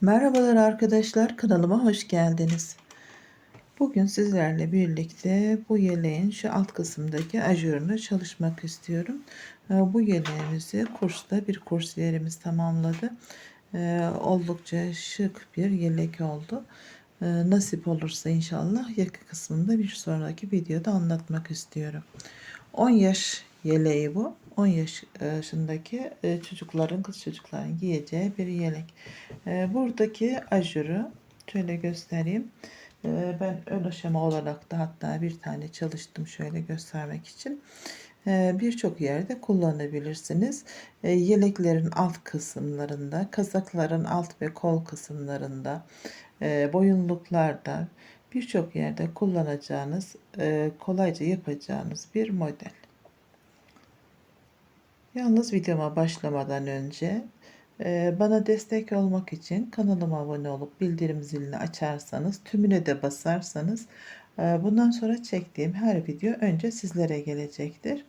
Merhabalar arkadaşlar kanalıma hoş geldiniz. Bugün sizlerle birlikte bu yeleğin şu alt kısımdaki ajurunu çalışmak istiyorum. Ee, Bu yeleğimizi kursta bir kursiyerimiz tamamladı. Ee, Oldukça şık bir yelek oldu. Ee, Nasip olursa inşallah yaka kısmında bir sonraki videoda anlatmak istiyorum. 10 yaş yeleği bu. 10 yaşındaki e, çocukların, kız çocukların giyeceği bir yelek. E, Buradaki ajuru şöyle göstereyim. E, Ben ön aşama olarak da hatta bir tane çalıştım şöyle göstermek için. E, Birçok yerde kullanabilirsiniz. E, Yeleklerin alt kısımlarında, kazakların alt ve kol kısımlarında, e, boyunluklarda birçok yerde kullanacağınız, e, kolayca yapacağınız bir model. Yalnız videoma başlamadan önce e, bana destek olmak için kanalıma abone olup bildirim zilini açarsanız, tümüne de basarsanız e, bundan sonra çektiğim her video önce sizlere gelecektir.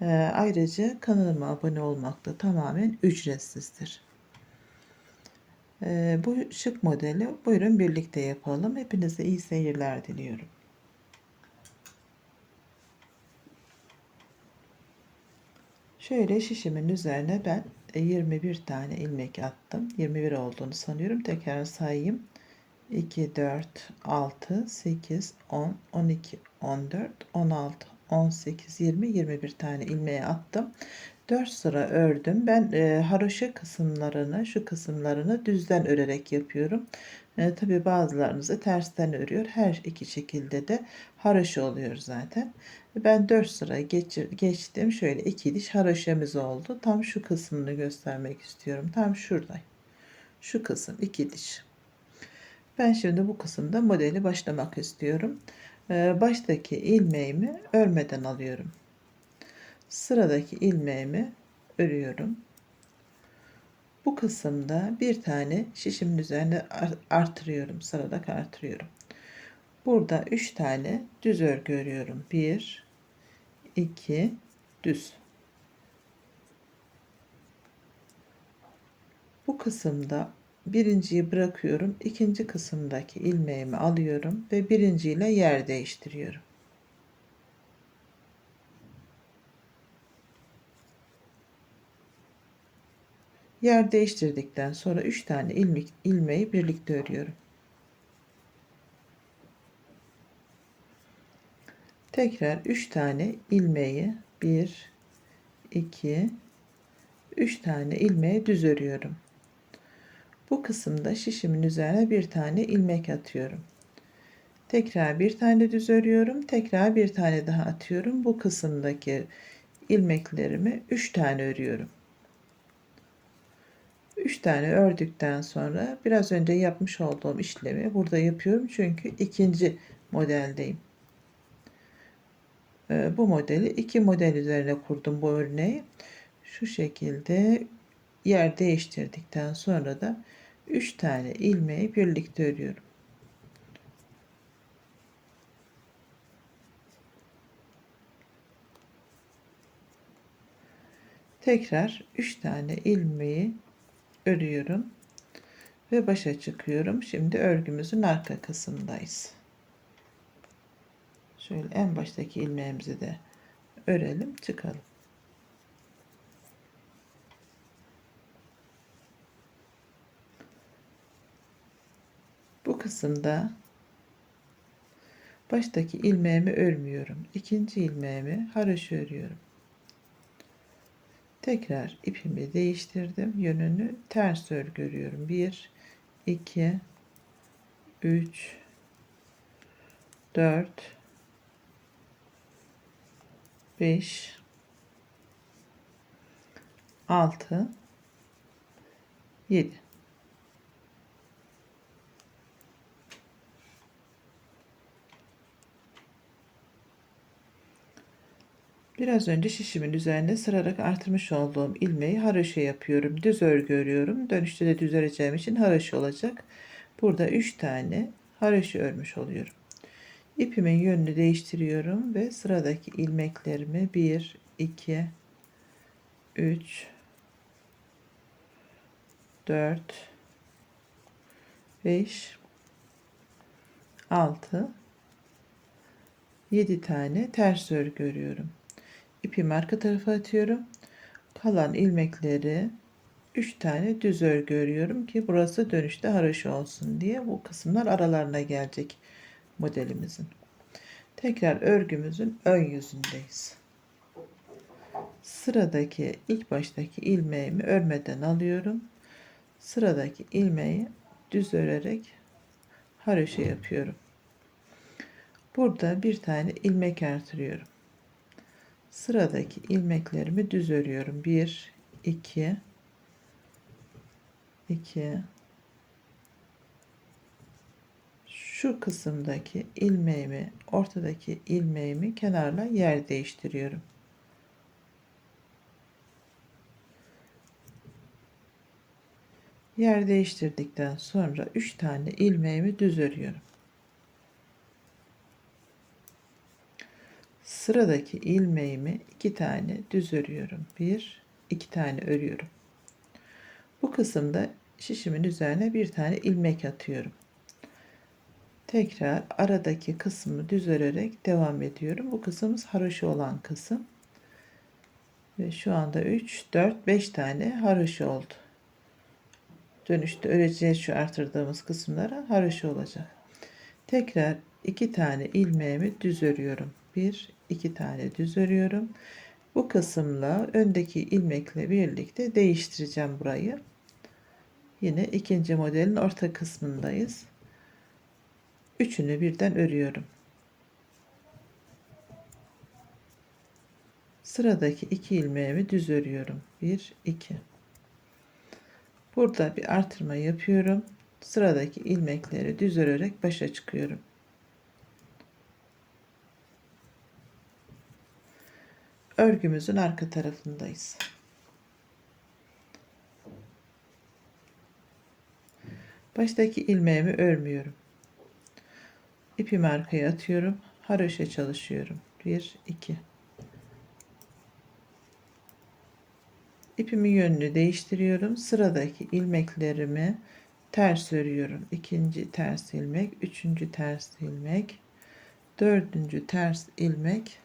E, ayrıca kanalıma abone olmak da tamamen ücretsizdir. Bu şık modeli buyurun birlikte yapalım. Hepinize iyi seyirler diliyorum. Şöyle şişimin üzerine ben 21 tane ilmek attım. 21 olduğunu sanıyorum. Tekrar sayayım. 2, 4, 6, 8, 10, 12, 14, 16, 18, 20, 21 tane ilmeğe attım. 4 sıra ördüm. Ben e, haroşa kısımlarını, şu kısımlarını düzden örerek yapıyorum. E, Tabi bazılarınızı tersten örüyor. Her iki şekilde de haroşa oluyor zaten. Ben 4 sıra geçir, geçtim. Şöyle iki diş haroşamız oldu. Tam şu kısmını göstermek istiyorum. Tam şurada. Şu kısım iki diş. Ben şimdi bu kısımda modeli başlamak istiyorum. Ee, baştaki ilmeğimi örmeden alıyorum. Sıradaki ilmeğimi örüyorum. Bu kısımda bir tane şişimin üzerine artırıyorum. Sıradaki artırıyorum. Burada 3 tane düz örgü örüyorum. 1 2 düz. Bu kısımda birinciyi bırakıyorum. ikinci kısımdaki ilmeğimi alıyorum ve birinciyle yer değiştiriyorum. Yer değiştirdikten sonra 3 tane ilmek, ilmeği birlikte örüyorum. Tekrar 3 tane ilmeği 1 2 3 tane ilmeği düz örüyorum. Bu kısımda şişimin üzerine bir tane ilmek atıyorum. Tekrar bir tane düz örüyorum. Tekrar bir tane daha atıyorum. Bu kısımdaki ilmeklerimi 3 tane örüyorum. 3 tane ördükten sonra biraz önce yapmış olduğum işlemi burada yapıyorum. Çünkü ikinci modeldeyim. Ee, bu modeli iki model üzerine kurdum bu örneği. Şu şekilde yer değiştirdikten sonra da 3 tane ilmeği birlikte örüyorum. Tekrar 3 tane ilmeği örüyorum ve başa çıkıyorum. Şimdi örgümüzün arka kısmındayız. Şöyle en baştaki ilmeğimizi de örelim, çıkalım. Bu kısımda baştaki ilmeğimi örmüyorum. İkinci ilmeğimi haroşa örüyorum. Tekrar ipimi değiştirdim. Yönünü ters örgü örüyorum. 1 2 3 4 5 6 7 Biraz önce şişimin üzerinde sırarak artırmış olduğum ilmeği haroşa yapıyorum. Düz örgü örüyorum. Dönüşte de düz öreceğim için haroşa olacak. Burada 3 tane haroşa örmüş oluyorum. İpimin yönünü değiştiriyorum ve sıradaki ilmeklerimi 1, 2, 3, 4, 5 6 7 tane ters örgü örüyorum. İpimi arka tarafa atıyorum. Kalan ilmekleri 3 tane düz örgü örüyorum ki burası dönüşte haroşa olsun diye bu kısımlar aralarına gelecek modelimizin. Tekrar örgümüzün ön yüzündeyiz. Sıradaki ilk baştaki ilmeğimi örmeden alıyorum. Sıradaki ilmeği düz örerek haroşa yapıyorum. Burada bir tane ilmek artırıyorum. Sıradaki ilmeklerimi düz örüyorum. 1 2 2 şu kısımdaki ilmeğimi ortadaki ilmeğimi kenarla yer değiştiriyorum. Yer değiştirdikten sonra 3 tane ilmeğimi düz örüyorum. Sıradaki ilmeğimi 2 tane düz örüyorum. 1 2 tane örüyorum. Bu kısımda şişimin üzerine bir tane ilmek atıyorum. Tekrar aradaki kısmı düz örerek devam ediyorum. Bu kısmımız haroşa olan kısım. Ve şu anda 3, 4, 5 tane haroşa oldu. Dönüşte öreceğiz şu artırdığımız kısımlara haroşa olacak. Tekrar 2 tane ilmeğimi düz örüyorum. 1, 2 tane düz örüyorum. Bu kısımla öndeki ilmekle birlikte değiştireceğim burayı. Yine ikinci modelin orta kısmındayız. Üçünü birden örüyorum. Sıradaki iki ilmeğimi düz örüyorum. 1 2 Burada bir artırma yapıyorum. Sıradaki ilmekleri düz örerek başa çıkıyorum. Örgümüzün arka tarafındayız. Baştaki ilmeğimi örmüyorum. İpimi arkaya atıyorum. Haroşa çalışıyorum. 1 2 İpimin yönünü değiştiriyorum. Sıradaki ilmeklerimi ters örüyorum. İkinci ters ilmek, üçüncü ters ilmek, dördüncü ters ilmek,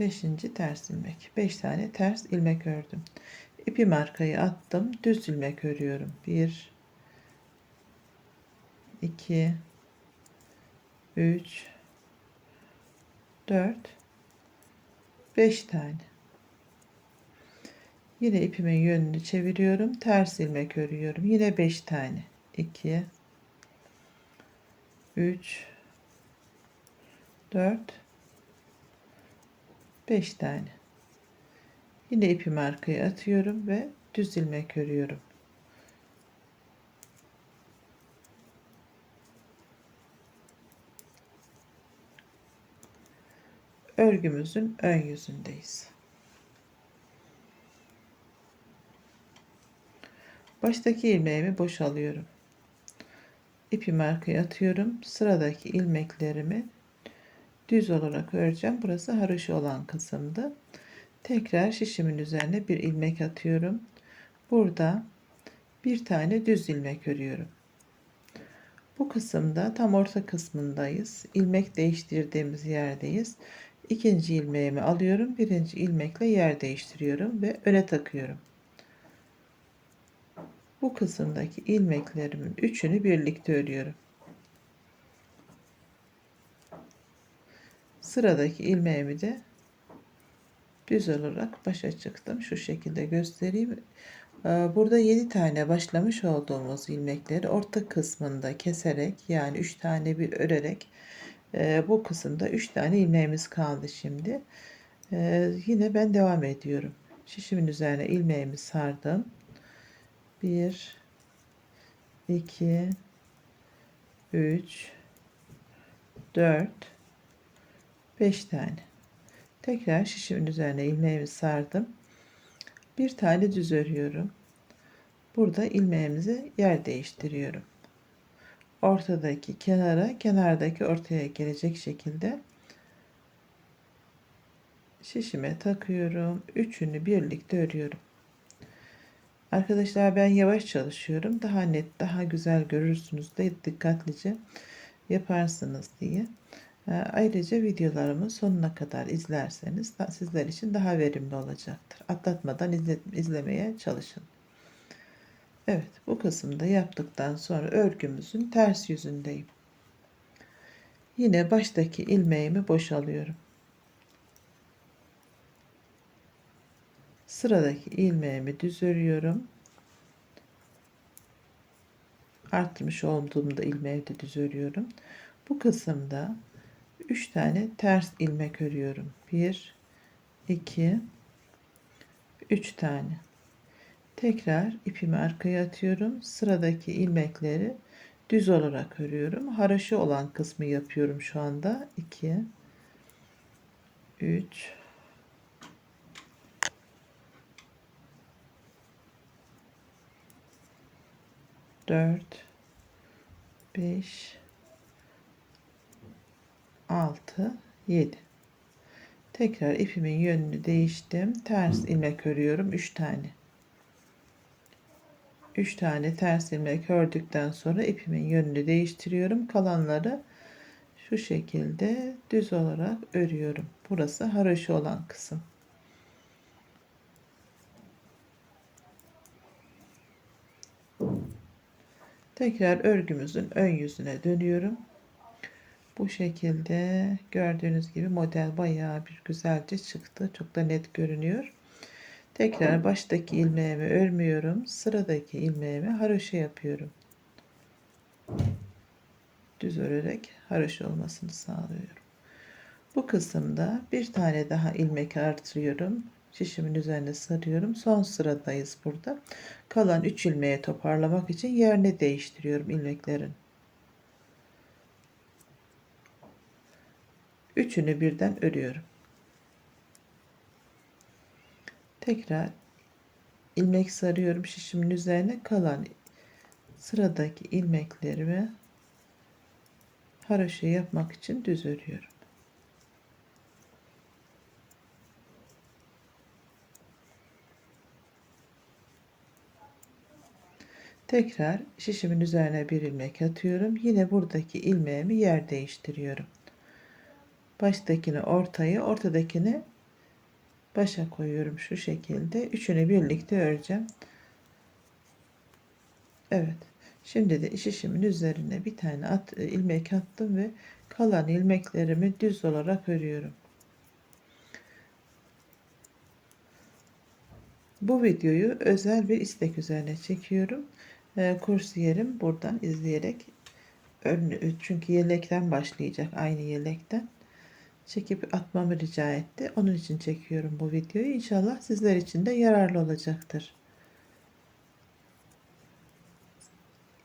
beşinci ters ilmek. Beş tane ters ilmek ördüm. İpimi arkaya attım. Düz ilmek örüyorum. Bir, iki, üç, dört, beş tane. Yine ipimin yönünü çeviriyorum. Ters ilmek örüyorum. Yine 5 tane. 2 3 4 5 tane. Yine ipimi arkaya atıyorum ve düz ilmek örüyorum. Örgümüzün ön yüzündeyiz. Baştaki ilmeğimi boşalıyorum. İpimi arkaya atıyorum. Sıradaki ilmeklerimi düz olarak öreceğim. Burası haroşa olan kısımdı. Tekrar şişimin üzerine bir ilmek atıyorum. Burada bir tane düz ilmek örüyorum. Bu kısımda tam orta kısmındayız. İlmek değiştirdiğimiz yerdeyiz. İkinci ilmeğimi alıyorum. Birinci ilmekle yer değiştiriyorum ve öne takıyorum. Bu kısımdaki ilmeklerimin üçünü birlikte örüyorum. Sıradaki ilmeğimi de düz olarak başa çıktım. Şu şekilde göstereyim. Ee, burada 7 tane başlamış olduğumuz ilmekleri orta kısmında keserek yani 3 tane bir örerek e, bu kısımda 3 tane ilmeğimiz kaldı şimdi. Ee, yine ben devam ediyorum. Şişimin üzerine ilmeğimi sardım. 1 2 3 4 5 tane tekrar şişimin üzerine ilmeğimi sardım bir tane düz örüyorum burada ilmeğimizi yer değiştiriyorum ortadaki kenara kenardaki ortaya gelecek şekilde şişime takıyorum üçünü birlikte örüyorum Arkadaşlar ben yavaş çalışıyorum. Daha net, daha güzel görürsünüz de dikkatlice yaparsınız diye. Ee, Ayrıca videolarımı sonuna kadar izlerseniz sizler için daha verimli olacaktır. Atlatmadan izle, izlemeye çalışın. Evet bu kısımda yaptıktan sonra örgümüzün ters yüzündeyim. Yine baştaki ilmeğimi boşalıyorum. Sıradaki ilmeğimi düz örüyorum. Arttırmış olduğumda ilmeği de düz örüyorum. Bu kısımda 3 tane ters ilmek örüyorum. 1 2 3 tane. Tekrar ipimi arkaya atıyorum. Sıradaki ilmekleri düz olarak örüyorum. Haraşo olan kısmı yapıyorum şu anda. 2 3 4 5 6 7 tekrar ipimin yönünü değiştim ters ilmek örüyorum 3 tane 3 tane ters ilmek ördükten sonra ipimin yönünü değiştiriyorum kalanları şu şekilde düz olarak örüyorum burası haraşo olan kısım tekrar örgümüzün ön yüzüne dönüyorum bu şekilde gördüğünüz gibi model bayağı bir güzelce çıktı. Çok da net görünüyor. Tekrar baştaki ilmeğimi örmüyorum. Sıradaki ilmeğimi haroşa yapıyorum. Düz örerek haroşa olmasını sağlıyorum. Bu kısımda bir tane daha ilmek artırıyorum. Şişimin üzerine sarıyorum. Son sıradayız burada. Kalan 3 ilmeği toparlamak için yerini değiştiriyorum ilmeklerin. Üçünü birden örüyorum. Tekrar ilmek sarıyorum şişimin üzerine kalan sıradaki ilmeklerimi haroşa yapmak için düz örüyorum. Tekrar şişimin üzerine bir ilmek atıyorum. Yine buradaki ilmeğimi yer değiştiriyorum. Baştakini ortaya, ortadakini başa koyuyorum şu şekilde. Üçünü birlikte öreceğim. Evet. Şimdi de şişimin üzerine bir tane at, ilmek attım ve kalan ilmeklerimi düz olarak örüyorum. Bu videoyu özel bir istek üzerine çekiyorum. E, kursiyerim buradan izleyerek çünkü yelekten başlayacak aynı yelekten çekip atmamı rica etti. Onun için çekiyorum bu videoyu. İnşallah sizler için de yararlı olacaktır.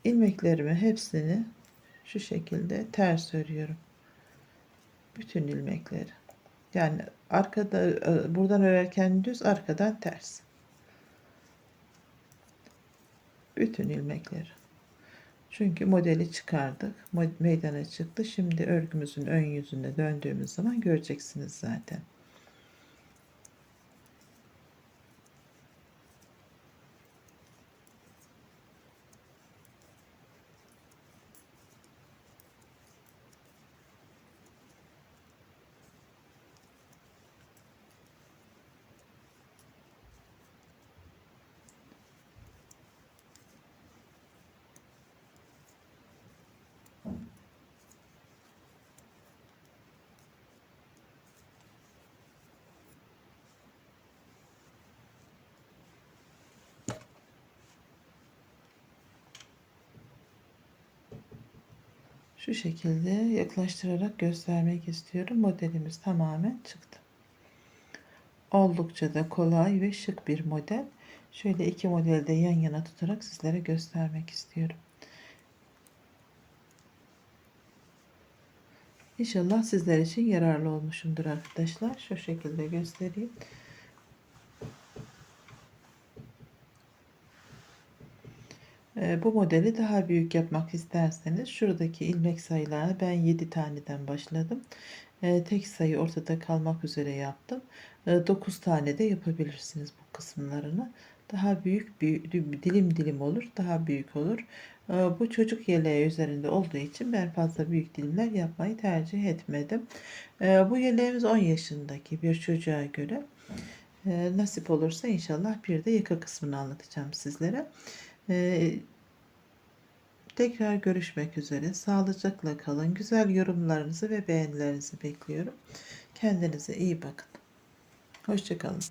ilmeklerimi hepsini şu şekilde ters örüyorum. Bütün ilmekleri. Yani arkada e, buradan örerken düz arkadan ters. Bütün ilmekleri. Çünkü modeli çıkardık. Meydana çıktı. Şimdi örgümüzün ön yüzüne döndüğümüz zaman göreceksiniz zaten. Şu şekilde yaklaştırarak göstermek istiyorum. Modelimiz tamamen çıktı. Oldukça da kolay ve şık bir model. Şöyle iki modeli de yan yana tutarak sizlere göstermek istiyorum. İnşallah sizler için yararlı olmuşumdur arkadaşlar. Şu şekilde göstereyim. Bu modeli daha büyük yapmak isterseniz şuradaki ilmek sayılarına ben 7 taneden başladım. Ee, tek sayı ortada kalmak üzere yaptım. 9 ee, tane de yapabilirsiniz bu kısımlarını. daha büyük bir dilim dilim olur. Daha büyük olur. Ee, Bu çocuk yeleği üzerinde olduğu için ben fazla büyük dilimler yapmayı tercih etmedim. Ee, Bu yeleğimiz 10 yaşındaki bir çocuğa göre. Ee, Nasip olursa inşallah bir de yaka kısmını anlatacağım sizlere. Ee, Tekrar görüşmek üzere. Sağlıcakla kalın. Güzel yorumlarınızı ve beğenilerinizi bekliyorum. Kendinize iyi bakın. Hoşçakalın.